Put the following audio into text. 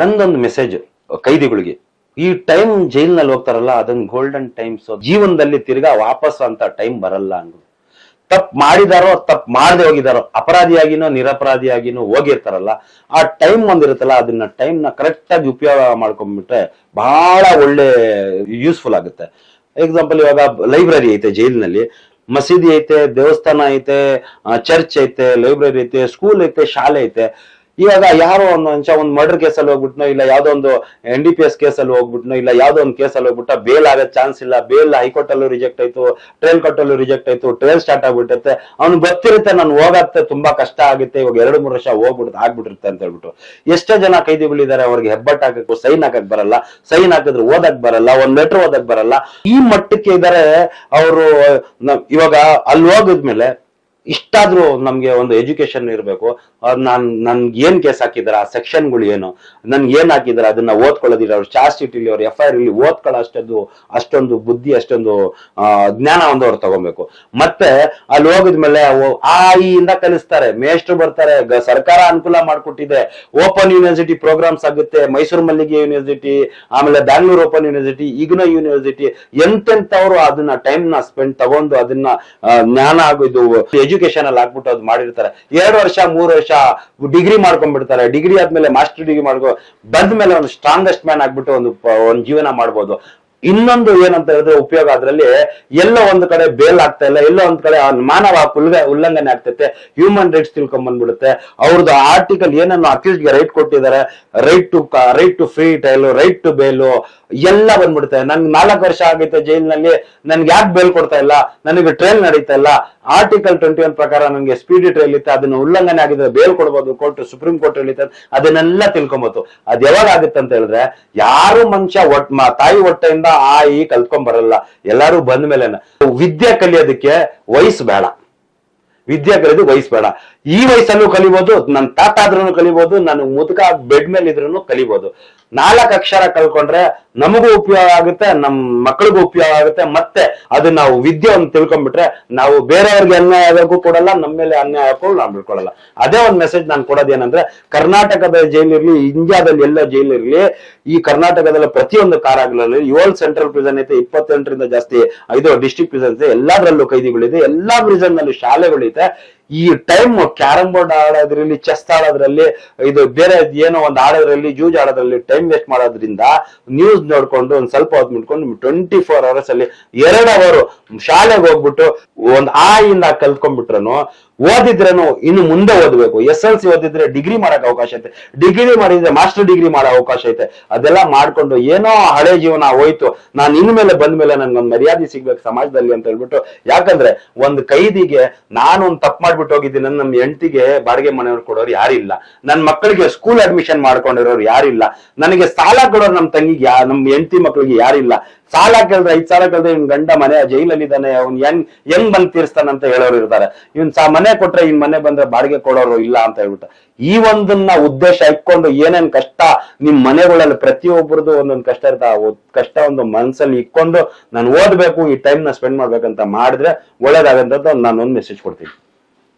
ನಂದೊಂದು ಮೆಸೇಜ್ ಕೈದಿಗಳಿಗೆ. ಈ ಟೈಮ್ ಜೈಲ್ನಲ್ಲಿ ಹೋಗ್ತಾರಲ್ಲ, ಅದೊಂದು ಗೋಲ್ಡನ್ ಟೈಮ್ಸ್ ಜೀವನದಲ್ಲಿ ತಿರ್ಗಾ ವಾಪಸ್ ಅಂತ ಟೈಮ್ ಬರಲ್ಲ ಅಂದ್ರು. ತಪ್ಪು ಮಾಡಿದಾರೋ, ತಪ್ಪು ಮಾಡದೆ ಹೋಗಿದಾರೋ, ಅಪರಾಧಿಯಾಗಿನೋ, ನಿರಪರಾಧಿಯಾಗಿನೋ ಹೋಗಿರ್ತಾರಲ್ಲ, ಆ ಟೈಮ್ ಒಂದಿರುತ್ತಲ್ಲ ಅದನ್ನ ಟೈಮ್ನ ಕರೆಕ್ಟ್ ಆಗಿ ಉಪಯೋಗ ಮಾಡ್ಕೊಂಡ್ಬಿಟ್ರೆ ಬಹಳ ಒಳ್ಳೆ ಯೂಸ್ಫುಲ್ ಆಗುತ್ತೆ. ಎಕ್ಸಾಂಪಲ್ ಇವಾಗ ಲೈಬ್ರರಿ ಐತೆ ಜೈಲ್ನಲ್ಲಿ, ಮಸೀದಿ ಐತೆ, ದೇವಸ್ಥಾನ ಐತೆ ಚರ್ಚ್ ಐತೆ ಲೈಬ್ರರಿ ಐತೆ ಸ್ಕೂಲ್ ಐತೆ, ಶಾಲೆ ಐತೆ. ಇವಾಗ ಯಾರೋ ಒಂದು ಅಂಶ, ಒಂದು ಮರ್ಡರ್ ಕೇಸಲ್ಲಿ ಹೋಗ್ಬಿಟ್ನೋ ಇಲ್ಲ ಯಾವ್ದೋ ಒಂದು ಎನ್ ಡಿ ಪಿ ಎಸ್ ಕೇಸಲ್ಲಿ ಹೋಗ್ಬಿಟ್ನೋ ಇಲ್ಲ ಯಾವ್ದೋ ಒಂದು ಕೇಸಲ್ಲಿ ಹೋಗ್ಬಿಟ್ಟ ಬೇಲ್ ಆಗೋ ಚಾನ್ಸ್ ಇಲ್ಲ ಬೇಲ್ ಹೈಕೋರ್ಟ್ ಅಲ್ಲೂ ರಿಜೆಕ್ಟ್ ಆಯ್ತು ಟ್ರೈನ್ ಕೋರ್ಟ್ ಅಲ್ಲೂ ರಿಜೆಕ್ಟ್ ಆಯ್ತು ಟ್ರೈಲ್ ಸ್ಟಾರ್ಟ್ ಆಗ್ಬಿಟ್ಟಿರುತ್ತೆ. ಅವ್ನು ಗೊತ್ತಿರುತ್ತೆ ನಾನು ಹೋಗತ್ತೆ, ತುಂಬಾ ಕಷ್ಟ ಆಗುತ್ತೆ, ಇವಾಗ ಎರಡು, ಮೂರು ವರ್ಷ ಹೋಗ್ಬಿಡುತ್ತೆ ಆಗ್ಬಿಟ್ಟಿರುತ್ತೆ ಅಂತ ಹೇಳ್ಬಿಟ್ಟು. ಎಷ್ಟೋ ಜನ ಕೈದಿಗಳಿದ್ದಾರೆ, ಅವ್ರಿಗೆ ಹೆಬ್ಬಟ್ ಹಾಕಕ್ಕೆ ಸೈನ್ ಹಾಕಕ್ ಬರಲ್ಲ ಸೈನ್ ಹಾಕಿದ್ರೆ ಓದಕ್ ಬರಲ್ಲ, ಒಂದ್ ಲೆಟರ್ ಓದಕ್ ಬರಲ್ಲ. ಈ ಮಟ್ಟಕ್ಕೆ ಇದಾರೆ, ಅವರು ಇವಾಗ ಅಲ್ಲಿ ಹೋಗಿದ್ಮೇಲೆ ಇಷ್ಟಾದ್ರೂ ನಮ್ಗೆ ಒಂದು ಎಜುಕೇಶನ್ ಇರಬೇಕು. ನಾನ್, ನನ್ಗೆ ಏನ್ ಕೇಸ್ ಹಾಕಿದಾರೆ, ಆ ಸೆಕ್ಷನ್ಗಳು ಏನು? ನನ್ಗೆ ಏನ್ ಹಾಕಿದಾರೆ, ಅದನ್ನ ಓದ್ಕೊಳ್ಳೋದಿಲ್ಲ. ಅವ್ರು ಚಾರ್ಜ್ ಶೀಟ್ ಇಲ್ಲಿ ಅವ್ರು ಎಫ್ ಐ ಆರ್ ಇಲ್ಲಿ ಓದ್ಕೊಳ್ಳೋ ಅಷ್ಟೊಂದು ಅಷ್ಟೊಂದು ಬುದ್ಧಿ, ಅಷ್ಟೊಂದು ಜ್ಞಾನ ಒಂದು ಅವ್ರು ತಗೊಬೇಕು. ಮತ್ತೆ ಅಲ್ಲಿ ಹೋಗಿದ್ಮೇಲೆ ಆ ಇಂದ ಕಲಿಸ್ತಾರೆ. ಮೇಷ್ಟ್ರು ಬರ್ತಾರೆ. ಸರ್ಕಾರ ಅನುಕೂಲ ಮಾಡ್ಕೊಟ್ಟಿದೆ. ಓಪನ್ ಯೂನಿವರ್ಸಿಟಿ ಪ್ರೋಗ್ರಾಮ್ಸ್ ಆಗುತ್ತೆ. ಮೈಸೂರು ಮಲ್ಲಿಗೆ ಯೂನಿವರ್ಸಿಟಿ ಆಮೇಲೆ ಬ್ಯಾಂಗ್ಳೂರ್ ಓಪನ್ ಯೂನಿವರ್ಸಿಟಿ ಈಗಿನ ಯೂನಿವರ್ಸಿಟಿ ಎಂತೆಂತವ್ರು ಅದನ್ನ ಟೈಮ್ನ ಸ್ಪೆಂಡ್ ತಗೊಂಡು ಅದನ್ನ ಜ್ಞಾನ ಆಗಿದ್ದು ಇದು ಎಜುಕೇಶನ್ ಅಲ್ಲಿ ಹಾಕ್ಬಿಟ್ಟು ಅದು ಮಾಡಿರ್ತಾರೆ. ಎರಡು ವರ್ಷ, ಮೂರು ವರ್ಷ ಡಿಗ್ರಿ ಮಾಡ್ಕೊಂಡ್ಬಿಡ್ತಾರೆ. ಡಿಗ್ರಿ ಆದ್ಮೇಲೆ ಮಾಸ್ಟರ್ ಡಿಗ್ರಿ ಮಾಡ್ಕೊ ಬಂದ್ಮೇಲೆ ಒಂದು ಸ್ಟ್ರಾಂಗೆಸ್ಟ್ ಮ್ಯಾನ್ ಆಗ್ಬಿಟ್ಟು ಒಂದು ಒಂದು ಜೀವನ ಮಾಡ್ಬೋದು. ಇನ್ನೊಂದು ಏನಂತ ಹೇಳಿದ್ರೆ ಉಪಯೋಗ ಅದರಲ್ಲಿ ಎಲ್ಲೋ ಒಂದ್ ಕಡೆ ಬೇಲ್ ಆಗ್ತಾ ಇಲ್ಲ, ಎಲ್ಲೋ ಒಂದ್ ಕಡೆ ಮಾನವ ಉಲ್ಗ, ಉಲ್ಲಂಘನೆ ಆಗ್ತೈತೆ ಹ್ಯೂಮನ್ ರೈಟ್ಸ್ ತಿಳ್ಕೊಂಡ್ ಬಂದ್ಬಿಡುತ್ತೆ ಅವ್ರದ್ದು ಆರ್ಟಿಕಲ್ ಏನನ್ನು ಅಕ್ಯೂಸ್ಗೆ ರೈಟ್ ಕೊಟ್ಟಿದ್ದಾರೆ right to right to free trial right to bail ಎಲ್ಲ ಬಂದ್ಬಿಡುತ್ತೆ. ನನ್ಗೆ ನಾಲ್ಕು ವರ್ಷ ಆಗೈತೆ ಜೈಲಿನಲ್ಲಿ, ನನ್ಗೆ ಯಾಕೆ ಬೇಲ್ ಕೊಡ್ತಾ ಇಲ್ಲ, ನನಗೆ ಟ್ರೈಲ್ ನಡೀತಾ ಇಲ್ಲ. ಆರ್ಟಿಕಲ್ ಟ್ವೆಂಟಿ ಒನ್ ಪ್ರಕಾರ ನನಗೆ ಸ್ಪೀಡಿ ಟ್ರೈಲ್ ಇತ್ತು, ಅದನ್ನ ಉಲ್ಲಂಘನೆ ಆಗಿದ್ರೆ ಬೇಲ್ ಕೊಡ್ಬೋದು ಕೋರ್ಟ್ ಸುಪ್ರೀಂ ಕೋರ್ಟ್ ಹೇಳಿತ ಅದನ್ನೆಲ್ಲ ತಿಳ್ಕೊಬೋದು ಅದ್ ಯಾವಾಗ ಆಗುತ್ತೆ ಅಂತ ಹೇಳಿದ್ರೆ, ಯಾರು ಮನುಷ್ಯ ಒಟ್ ತಾಯಿ ಹೊಟ್ಟೆಯಿಂದ ಆ ಈ ಕಲ್ತ್ಕೊಂಡ್ ಬರಲ್ಲ. ಎಲ್ಲಾರು ಬಂದ ಮೇಲೆ ವಿದ್ಯೆ ಕಲಿಯೋದಕ್ಕೆ ವಯಸ್ಸು ಬೇಡ. ವಿದ್ಯೆ ಕಲಿಯೋದು ವಯಸ್ಸು ಬೇಡ. ಈ ವಯಸ್ಸಲ್ಲೂ ಕಲಿಬಹುದು ನನ್ನ ತಾತ ಆದ್ರೂ ಕಲಿಬಹುದು ನಾನು ಮುದುಕ ಬೆಡ್ ಮೇಲೆ ಇದ್ರೂ ಕಲಿಬಹುದು ನಾಲ್ಕು ಅಕ್ಷರ ಕಲ್ಕೊಂಡ್ರೆ ನಮಗೂ ಉಪಯೋಗ ಆಗುತ್ತೆ, ನಮ್ ಮಕ್ಕಳಿಗೂ ಉಪಯೋಗ ಆಗುತ್ತೆ, ಮತ್ತೆ ಅದು ನಾವು ವಿದ್ಯೆ ಒಂದು ತಿಳ್ಕೊಂಡ್ಬಿಟ್ರೆ ನಾವು ಬೇರೆಯವ್ರಿಗೆ ಅನ್ಯಾಯ ಆಗೋಕ್ಕೂ ಕೊಡಲ್ಲ ನಮ್ಮ ಮೇಲೆ ಅನ್ಯಾಯ ಹಾಕೊಂಡು ನಾವು ಬಿಡ್ಕೊಳ್ಳಲ್ಲ ಅದೇ ಒಂದು ಮೆಸೇಜ್ ನಾನು ಕೊಡೋದೇನಂದ್ರೆ, ಕರ್ನಾಟಕದ ಜೈಲಿರ್ಲಿ ಇಂಡಿಯಾದಲ್ಲಿ ಎಲ್ಲ ಜೈಲಿರ್ಲಿ ಈ ಕರ್ನಾಟಕದಲ್ಲಿ ಪ್ರತಿಯೊಂದು ಕಾರಾಗಲಲ್ಲಿ ಏಳು ಸೆಂಟ್ರಲ್ ಪ್ರಿಸನ್ ಐತೆ, ಇಪ್ಪತ್ತೆಂಟರಿಂದ ಜಾಸ್ತಿ ಐದು ಡಿಸ್ಟ್ರಿಕ್ಟ್ ಪ್ರಿಸನ್ ಇದೆ ಎಲ್ಲದರಲ್ಲೂ ಕೈದಿಗಳಿದೆ, ಎಲ್ಲಾ ಪ್ರಿಸನ್ನಲ್ಲಿ ಶಾಲೆಗಳಿದೆ. ಈ ಟೈಮ್ ಕ್ಯಾರಂ ಬೋರ್ಡ್ ಆಡೋದ್ರಲ್ಲಿ ಚೆಸ್ ಆಡೋದ್ರಲ್ಲಿ, ಇದು ಬೇರೆ ಏನೋ ಒಂದು ಆಡೋದ್ರಲ್ಲಿ ಜೂಜ್ ಆಡೋದ್ರಲ್ಲಿ ಟೈಮ್ ವೇಸ್ಟ್ ಮಾಡೋದ್ರಿಂದ ನ್ಯೂಸ್ ನೋಡ್ಕೊಂಡು ಒಂದ್ ಸ್ವಲ್ಪ ಹೊತ್ತು ಮುಟ್ಕೊಂಡು ಟ್ವೆಂಟಿ ಫೋರ್ ಅವರ್ಸ್ ಅಲ್ಲಿ ಎರಡು ಅವರು ಶಾಲೆಗೆ ಹೋಗ್ಬಿಟ್ಟು ಒಂದ್ ಆ ಇಂದ ಕಲ್ತ್ಕೊಂಡ್ಬಿಟ್ರನು ಓದಿದ್ರೇನು ಇನ್ನು ಮುಂದೆ ಓದ್ಬೇಕು. ಎಸ್ ಎಲ್ ಸಿ ಓದಿದ್ರೆ ಡಿಗ್ರಿ ಮಾಡಕ್ ಅವಕಾಶ ಐತೆ. ಡಿಗ್ರಿ ಮಾಡಿದ್ರೆ ಮಾಸ್ಟರ್ ಡಿಗ್ರಿ ಮಾಡೋ ಅವಕಾಶ ಐತೆ. ಅದೆಲ್ಲ ಮಾಡ್ಕೊಂಡು ಏನೋ ಹಳೆ ಜೀವನ ಹೋಯ್ತು. ನಾನು ಇನ್ಮೇಲೆ ಬಂದ್ಮೇಲೆ ನನ್ಗೊಂದು ಮರ್ಯಾದೆ ಸಿಗ್ಬೇಕು ಸಮಾಜದಲ್ಲಿ ಅಂತ ಹೇಳ್ಬಿಟ್ಟು, ಯಾಕಂದ್ರೆ ಒಂದು ಕೈದಿಗೆ ನಾನು ಒಂದು ತಪ್ಪು ಮಾಡ್ಬಿಟ್ಟು ಹೋಗಿದ್ದೀನಿ ನಮ್ಮ ಹೆಂಡತಿಗೆ ಬಾಡಿಗೆ ಮನೆಯವ್ರು ಕೊಡೋರು ಯಾರಿಲ್ಲ. ನನ್ನ ಮಕ್ಕಳಿಗೆ ಸ್ಕೂಲ್ ಅಡ್ಮಿಷನ್ ಮಾಡ್ಕೊಂಡಿರೋರು ಯಾರಿಲ್ಲ. ನನಗೆ ಸಾಲ ಕೊಡೋರು ನಮ್ಮ ತಂಗಿಗೆ ಯಾ ನಮ್ಮ ಹೆಂಡತಿ ಮಕ್ಕಳಿಗೆ ಯಾರಿಲ್ಲ. ಸಾಲ ಕೇಳಿದ್ರೆ, ಐದ್ ಸಾಲ ಕೇಳಿದ್ರೆ ಇವ್ನ ಗಂಡ ಮನೆ ಜೈಲಲ್ಲಿ ಇದ್ದಾನೆ ಅವ್ನ್ ಹೆಂಗ್ ಹೆಂಗ್ ಬಂದ್ ತೀರ್ಸ್ತಾನಂತ ಹೇಳೋರು ಇರ್ತಾರೆ. ಇವ್ನ್ ಸಾ ಮನೆ ಕೊಟ್ರೆ ಇನ್ ಮನೆ ಬಂದ್ರೆ ಬಾಡಿಗೆ ಕೊಡೋರು ಇಲ್ಲ ಅಂತ ಹೇಳ್ಬಿಟ್ಟ. ಈ ಒಂದನ್ನ ಉದ್ದೇಶ ಇಟ್ಕೊಂಡು ಏನೇನ್ ಕಷ್ಟ ನಿಮ್ ಮನೆಗಳಲ್ಲಿ ಪ್ರತಿಯೊಬ್ಬರದು ಒಂದೊಂದು ಕಷ್ಟ ಇರ್ತಾ ಕಷ್ಟ ಒಂದು ಮನ್ಸಲ್ಲಿ ಇಟ್ಕೊಂಡು ನಾನು ಓದ್ಬೇಕು, ಈ ಟೈಮ್ನ ಸ್ಪೆಂಡ್ ಮಾಡ್ಬೇಕಂತ ಮಾಡಿದ್ರೆ ಒಳ್ಳೇದಾಗಂತ ನಾನು ಒಂದ್ ಮೆಸೇಜ್ ಕೊಡ್ತೀನಿ.